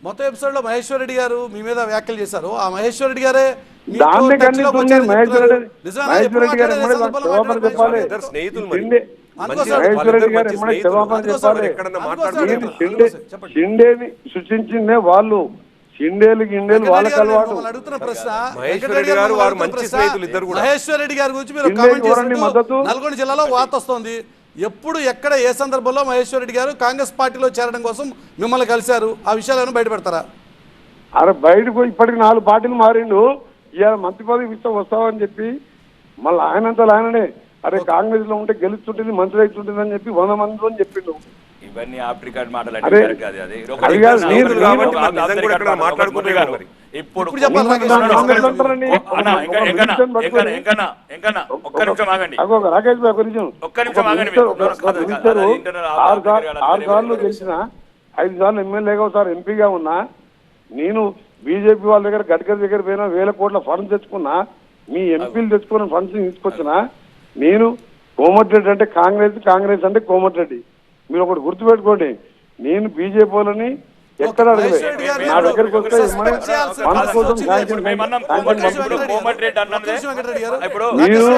మొత్తం ఎపిసోడ్లో మహేశ్వర్ రెడ్డి గారు మీ మీద వ్యాఖ్యలు చేశారు. ఆ మహేశ్వర్ రెడ్డి గారే. షిండేని సృష్టించిందే వాళ్ళు. షిండేలు గిండేలు వెంకటరెడ్డి వాళ్ళకి అలవాటు. అడుగుతున్న ప్రశ్న మహేశ్వర్ రెడ్డి గారు వారు మిమ్మల్ని మంచి అడుగుతున్న స్నేహితులు ఇద్దరు కూడా. మహేశ్వర్ రెడ్డి గారి గురించి మీరు మద్దతు? నల్గొండ జిల్లాలో వార్త వస్తోంది. ఎప్పుడు ఎక్కడ ఏ సందర్భంలో మహేశ్వర్ రెడ్డి గారు కాంగ్రెస్ పార్టీలో చేరడం కోసం మిమ్మల్ని కలిశారు? ఆ విషయాలను బయట పెడతారా అరే బయటకు ఇప్పటికి నాలుగు పార్టీలు మారిండు. ఇవాళ మంత్రి పదవి ఇస్తా వస్తావని చెప్పి మళ్ళీ ఆయనంతలో ఆయననే. అరే కాంగ్రెస్లో ఉంటే గెలుస్తుంటుంది మంత్రి అవుతుంటుంది అని చెప్పి వంద మందిలో చెప్పిండు. ఇవన్నీ మాటలు అంటే కరెక్ట్ కాదు అది. ఒకటి గారు. మరి. ఇప్పుడు ఒక్క నిమిషం ఆగండి. ఒక్క నిమిషం. ఆగండి ఆఫ్ ఆరు సార్లు గెలిచిన ఐదు సార్లు ఎమ్మెల్యేగా ఒకసారి ఎంపీగా ఉన్నా నేను బీజేపీ వాళ్ళ దగ్గర గడ్కరీ దగ్గర పోయినా వేల కోట్ల ఫండ్స్ తెచ్చుకున్నా మీ ఎంపీలు తెచ్చుకున్న ఫండ్స్ తీసుకొచ్చిన నేను కోమటిరెడ్డి అంటే కాంగ్రెస్ కాంగ్రెస్ అంటే కోమటిరెడ్డి. మీరు ఒకటి గుర్తుపెట్టుకోండి. నేను బీజేపీ వాళ్ళని ఎక్కడ నా దగ్గరికి వస్తే మీరు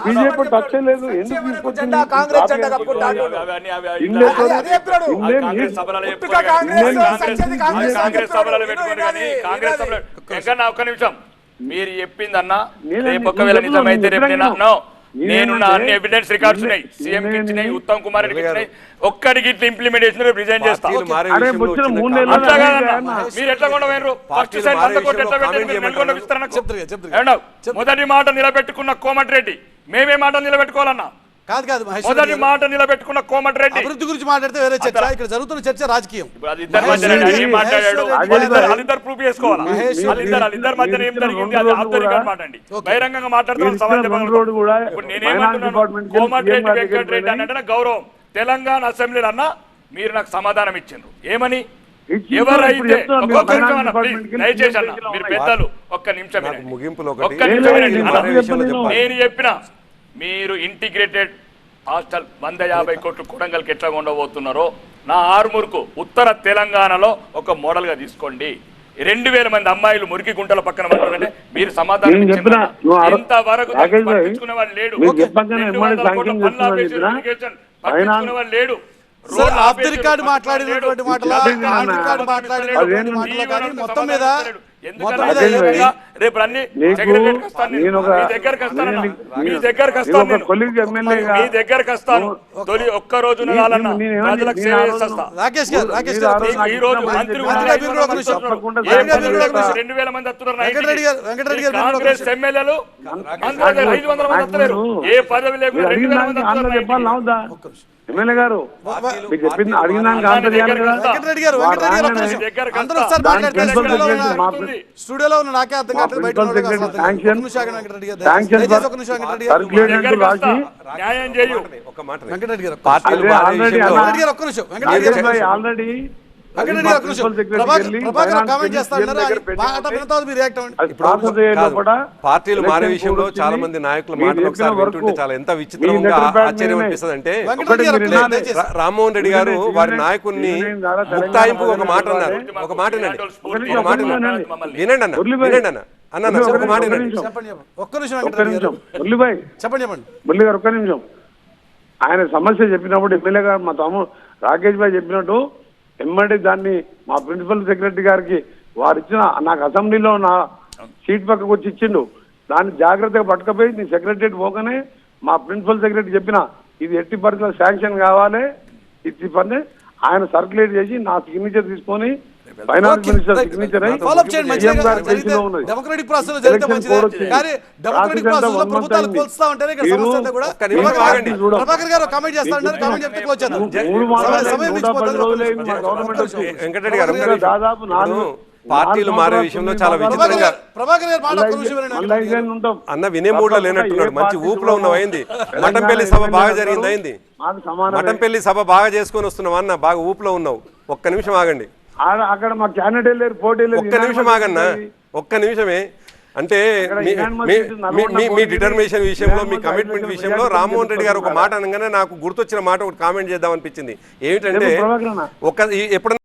బీజేపీ టచ్ లేదు. ఎందుకు తీసుకొచ్చింది? కాంగ్రెస్ ఒక్క నిమిషం. మీరు చెప్పిందన్నా నేను- రేపు ఒకవేళ నిజమైతే రేపు నేను నో నేను నా అన్ని ఎవిడెన్స్ రికార్డ్స్ ఉన్నాయి. నేను- సీఎం ఇచ్చినాయి ఉత్తమ్ కుమార్ రెడ్డికి ఇచ్చినాయి. ఒక్కడికి ఇట్లా ఇంప్లిమెంటేషన్ రేపు రిజైన్ చేస్తా. మారే కామెంట్ అట్లా కాదన్నా ఎట్లా కొండ పోయినరు? ఫస్ట్ సైడ్ వంద కోట్లు ఎట్లా పెట్టారు మీరు కామెంట్. ఏమన్నావు? చెప్తారు. మొదటి మాట నిలబెట్టుకున్న కోమటిరెడ్డి. మేమే మాట నిలబెట్టుకోవాలన్నా. కాదు కాదు మొదటి రెడ్డి. మాట నిలబెట్టుకున్న కోమటిరెడ్డి అభివృద్ధి గురించి మాట్లాడితే వేరే చర్చ ఇక్కడ జరుగుతున్న చర్చ రాజకీయం. రెడ్డి- రెడ్డి ప్రూఫ్ చేసుకోవాలా. బహిరంగంగా గౌరవం తెలంగాణ అసెంబ్లీలో అన్న మీరు నాకు సమాధానం ఇచ్చిండ్రు. ఏమని? ఎవరైతే మీరు దయచేసి అన్న. పెద్దలు ఒక్క నిమిషం ఒక్క నిమిషం. నేను చెప్పిన మీరు ఇంటిగ్రేటెడ్ హాస్టల్ వంద యాభై కోట్లు కొడంగల్కి ఎట్లా ఉండబోతున్నారో నా ఆర్మూర్కు ఉత్తర తెలంగాణలో ఒక మోడల్గా తీసుకోండి. రెండు వేల మంది అమ్మాయిలు మురికి గుంటల పక్కన పడుతున్నారంటే మీరు సమాధానం ఇంతవరకు పట్టించుకునేవాడు లేడు? పట్టించుకునేవాడు లేడు. ఆఫ్ ది రికార్డ్ మాట్లాడినటువంటి లేడు. మాటలు? మాట్లాడినటువంటి? మాటలు కానీ మొత్తం మీద రేపు అన్ని సెక్రటరీకి వస్తాను మీ దగ్గరకు మీ దగ్గరకు వస్తాను మీ దగ్గరకు వస్తాను. తొలి ఒక్క రోజు ప్రజలకు సేవ ఈ- రోజు మంత్రి రెండు వేల మంది వస్తున్నారు కాంగ్రెస్. ఎమ్మెల్యేలు ఐదు వందల వస్తలేరు ఏ పదవి లేకుండా రెండు వేల మంది వస్తున్నారు ఎమ్మెల్యే గారు మీకు చెప్పింది అడిగిన స్టూడియోలో ఉన్న- నాకే అర్థం కావట్లేదు ఆల్రెడీ పార్టీలు మారే విషయంలో చాలా మంది నాయకుల మాటలు ఒకసారి వింటుంటే చాలా ఎంత విచిత్రంగా ఆశ్చర్యం అనిపిస్తుంది అంటే రామ్మోహన్ రెడ్డి గారు వారి నాయకుడిని ముక్తాయింపు ఒక మాట అన్నారు. ఒక మాట వినండి. ఒక మాట వినండి. అన్న. వినండి అన్న. అన్న అన్న, ఒక మాట వినండి. చెప్పండి చెప్పండి ఒక్క నిమిషం చెప్పండి చెప్పండి. మురళి గారు ఒక్క నిమిషం. ఆయన సమస్య చెప్పినప్పుడు ఎమ్మెల్యే గారు మా తమ్ముడు రాకేష్ భాయ్ చెప్పినట్టు ఎమ్మడి దాన్ని మా ప్రిన్సిపల్ సెక్రటరీ గారికి వారు ఇచ్చిన నాకు అసెంబ్లీలో నా సీట్ పక్కకు వచ్చి ఇచ్చిండు. దాన్ని జాగ్రత్తగా పట్టుకపోయి నీ సెక్రటరీ పోగానే మా ప్రిన్సిపల్ సెక్రటరీ చెప్పిన ఇది ఎట్టి పరిస్థితుల్లో శాంక్షన్ కావాలి ఇది పని ఆయన సర్క్యులేట్ చేసి నా సిగ్నేచర్ తీసుకొని చేయండి మంచిగా జరిగితే. డెమోక్రటిక్ ప్రాసెస్లో జరిగితే మంచిదే. కానీ డెమోక్రటిక్ ప్రాసెస్లో ప్రభుత్వాలు. కోల్స్తా ఉంటారు ఇక్కడ సమస్య కూడా ప్రభాకర్. గారు- కామెంట్ చేస్తా ఉన్నారు కామెంట్ చెప్తే క్లోజ్ చేద్దాం సమయం-. వెంకటరెడ్డి గారు దాదాపు నాలుగు పార్టీలు మారే విషయంలో చాలా విచిత్రంగా అన్న వినే మూడ్లో లేనట్టున్నాడు మంచి ఊపులో ఉన్నావు అయింది మఠంపల్లి సభ బాగా జరిగింది అయింది. మఠంపల్లి సభ బాగా చేసుకొని వస్తున్నావు అన్న? బాగా ఊపులో ఉన్నావు. ఒక్క నిమిషం ఆగండి అక్కడ మా క్యాండిడేట్ లేరు పోటీ లేదు ఒక్క నిమిషం ఆగన్నా ఒక్క నిమిషమే. అంటే మీ- డిటర్మినేషన్ విషయంలో మీ కమిట్మెంట్ విషయంలో రామ్మోహన్ రెడ్డి గారు ఒక మాట అనగానే నాకు గుర్తొచ్చిన మాట ఒకటి కామెంట్ చేద్దాం అనిపించింది ఏమిటంటే. ఒక ఎప్పుడన్నా